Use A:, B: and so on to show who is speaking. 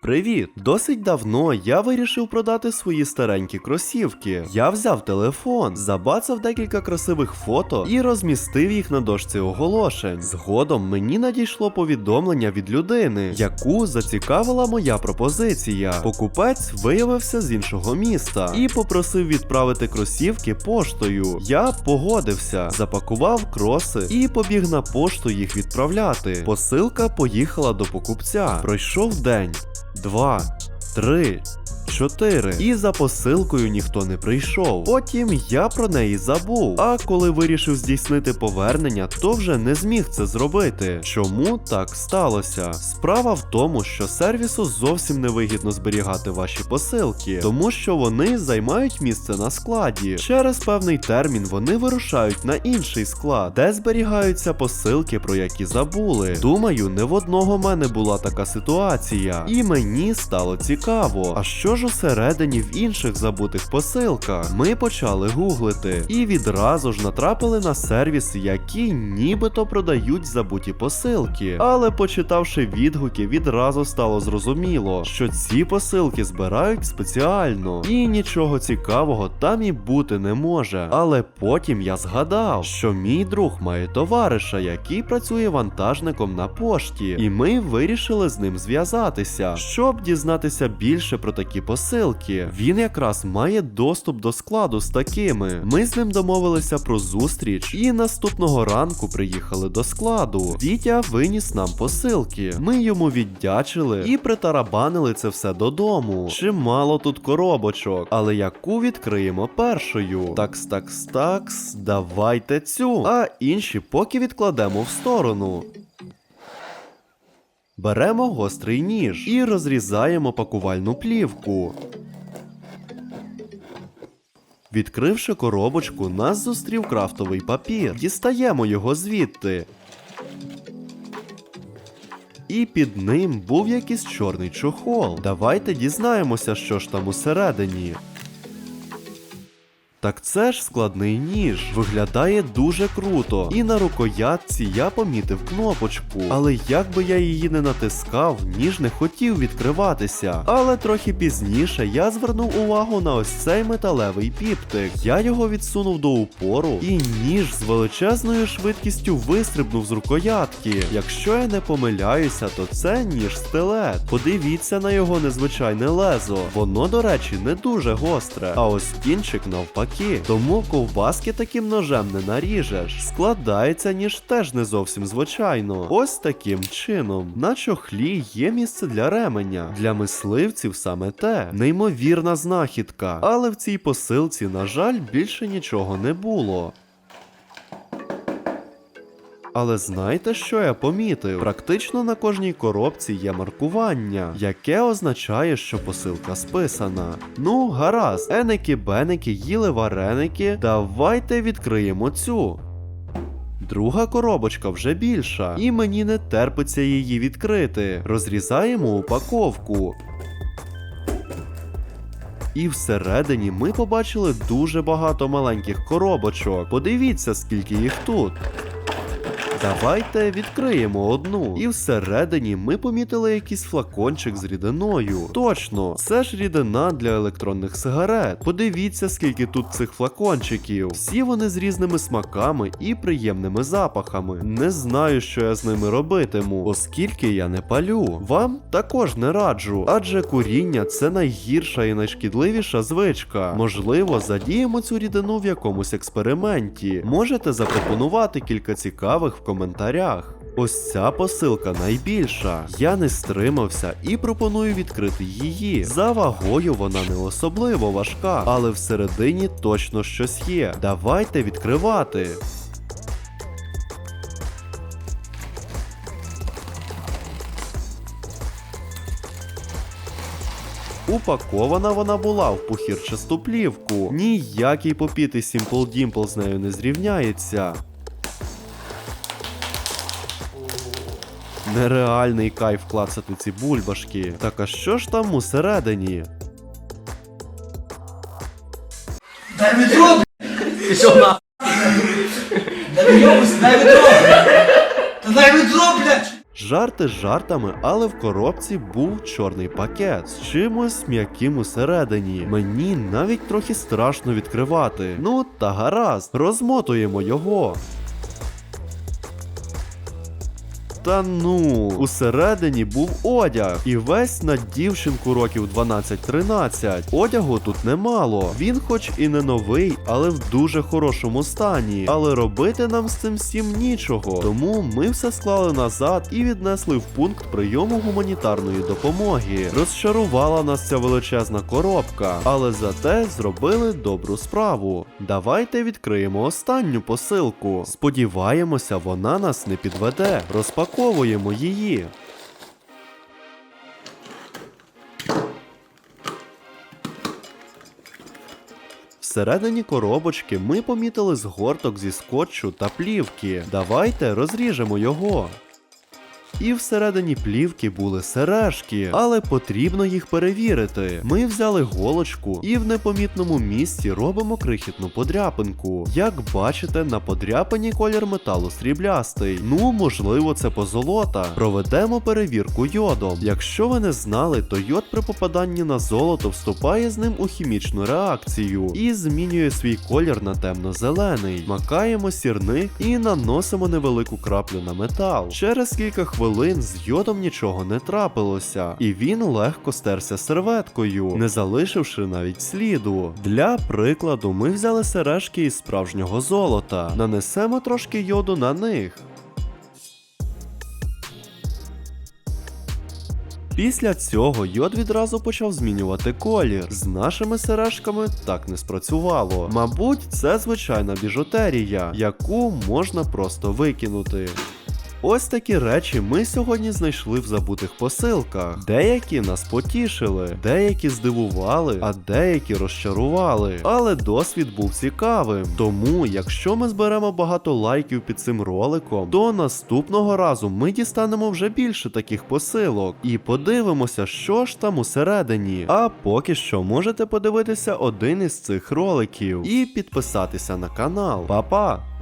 A: Привіт! Досить давно я вирішив продати свої старенькі кросівки. Я взяв телефон, забацав декілька красивих фото і розмістив їх на дошці оголошень. Згодом мені надійшло повідомлення від людини, яку зацікавила моя пропозиція. Покупець виявився з іншого міста і попросив відправити кросівки поштою. Я погодився, запакував кроси і побіг на пошту їх відправляти. Посилка поїхала до покупця. Пройшов день два, три, чотири. І за посилкою ніхто не прийшов. Потім я про неї забув. А коли вирішив здійснити повернення, то вже не зміг це зробити. Чому так сталося? Справа в тому, що сервісу зовсім не вигідно зберігати ваші посилки, тому що вони займають місце на складі. Через певний термін вони вирушають на інший склад, де зберігаються посилки, про які забули. Думаю, не в одного мене була така ситуація, і мені стало цікаво. А що ж усередині в інших забутих посилках? Ми почали гуглити і відразу ж натрапили на сервіси, які нібито продають забуті посилки. Але почитавши відгуки, відразу стало зрозуміло, що ці посилки збирають спеціально, і нічого цікавого там і бути не може. Але потім я згадав, що мій друг має товариша, який працює вантажником на пошті, і ми вирішили з ним зв'язатися, щоб дізнатися більше про такі посилки. Він якраз має доступ до складу з такими. Ми з ним домовилися про зустріч, і наступного ранку приїхали до складу. Вітя виніс нам посилки. Ми йому віддячили і притарабанили це все додому. Чимало тут коробочок, але яку відкриємо першою? Такс, такс, такс, давайте цю. А інші поки відкладемо в сторону. Беремо гострий ніж і розрізаємо пакувальну плівку. Відкривши коробочку, нас зустрів крафтовий папір. Дістаємо його звідти. І під ним був якийсь чорний чохол. Давайте дізнаємося, що ж там усередині. Так це ж складний ніж. Виглядає дуже круто. І на рукоятці я помітив кнопочку. Але як би я її не натискав, ніж не хотів відкриватися. Але трохи пізніше я звернув увагу на ось цей металевий піптик. Я його відсунув до упору, і ніж з величезною швидкістю вистрибнув з рукоятки. Якщо я не помиляюся, то це ніж стилет. Подивіться на його незвичайне лезо. Воно, до речі, не дуже гостре. А ось кінчик навпаки. Тому ковбаски таким ножем не наріжеш. Складається ніж теж не зовсім звичайно. Ось таким чином. На чохлі є місце для ременя. Для мисливців саме те. Неймовірна знахідка. Але в цій посилці, на жаль, більше нічого не було. Але знаєте, що я помітив? Практично на кожній коробці є маркування, яке означає, що посилка списана. Ну, гаразд, еники, беники, їли вареники. Давайте відкриємо цю. Друга коробочка вже більша, і мені не терпиться її відкрити. Розрізаємо упаковку. І всередині ми побачили дуже багато маленьких коробочок. Подивіться, скільки їх тут. Давайте відкриємо одну. І всередині ми помітили якийсь флакончик з рідиною. Точно, це ж рідина для електронних сигарет. Подивіться, скільки тут цих флакончиків. Всі вони з різними смаками і приємними запахами. Не знаю, що я з ними робитиму, оскільки я не палю. Вам також не раджу, адже куріння це найгірша і найшкідливіша звичка. Можливо, задіємо цю рідину в якомусь експерименті. Можете запропонувати кілька цікавих коментарях. Ось ця посилка найбільша. Я не стримався і пропоную відкрити її. За вагою вона не особливо важка, але всередині точно щось є. Давайте відкривати. Упакована вона була в пухірчасту плівку. Ніякий попітий Simple Dimple з нею не зрівняється. Нереальний кайф клацати ці бульбашки. Так а що ж там усередині?
B: Дай ведро,
C: Пішов на.
B: дай ведро! Та дай ведро, блядь!
A: Жарти жартами, але в коробці був чорний пакет з чимось м'яким усередині. Мені навіть трохи страшно відкривати. Ну та гаразд, розмотуємо його. Та ну, усередині був одяг, і весь на дівчинку років 12-13. Одягу тут немало. Він, хоч і не новий, але в дуже хорошому стані. Але робити нам з цим всім нічого. Тому ми все склали назад і віднесли в пункт прийому гуманітарної допомоги. Розчарувала нас ця величезна коробка, але зате зробили добру справу. Давайте відкриємо останню посилку. Сподіваємося, вона нас не підведе. Розпаковуємо її. Всередині коробочки ми помітили згорток зі скотчу та плівки. Давайте розріжемо його. І всередині плівки були сережки, але потрібно їх перевірити. Ми взяли голочку і в непомітному місці робимо крихітну подряпинку. Як бачите, на подряпині колір металу сріблястий. Ну, можливо, це позолота. Проведемо перевірку йодом. Якщо ви не знали, то йод при попаданні на золото вступає з ним у хімічну реакцію і змінює свій колір на темно-зелений. Макаємо сірник і наносимо невелику краплю на метал. Через кілька хвилин з йодом нічого не трапилося, і він легко стерся серветкою, не залишивши навіть сліду. Для прикладу, ми взяли сережки із справжнього золота, нанесемо трошки йоду на них. Після цього йод відразу почав змінювати колір. З нашими сережками так не спрацювало. Мабуть, це звичайна біжутерія, яку можна просто викинути. Ось такі речі ми сьогодні знайшли в забутих посилках. Деякі нас потішили, деякі здивували, а деякі розчарували. Але досвід був цікавим. Тому, якщо ми зберемо багато лайків під цим роликом, то наступного разу ми дістанемо вже більше таких посилок і подивимося, що ж там усередині. А поки що можете подивитися один із цих роликів і підписатися на канал. Па-па!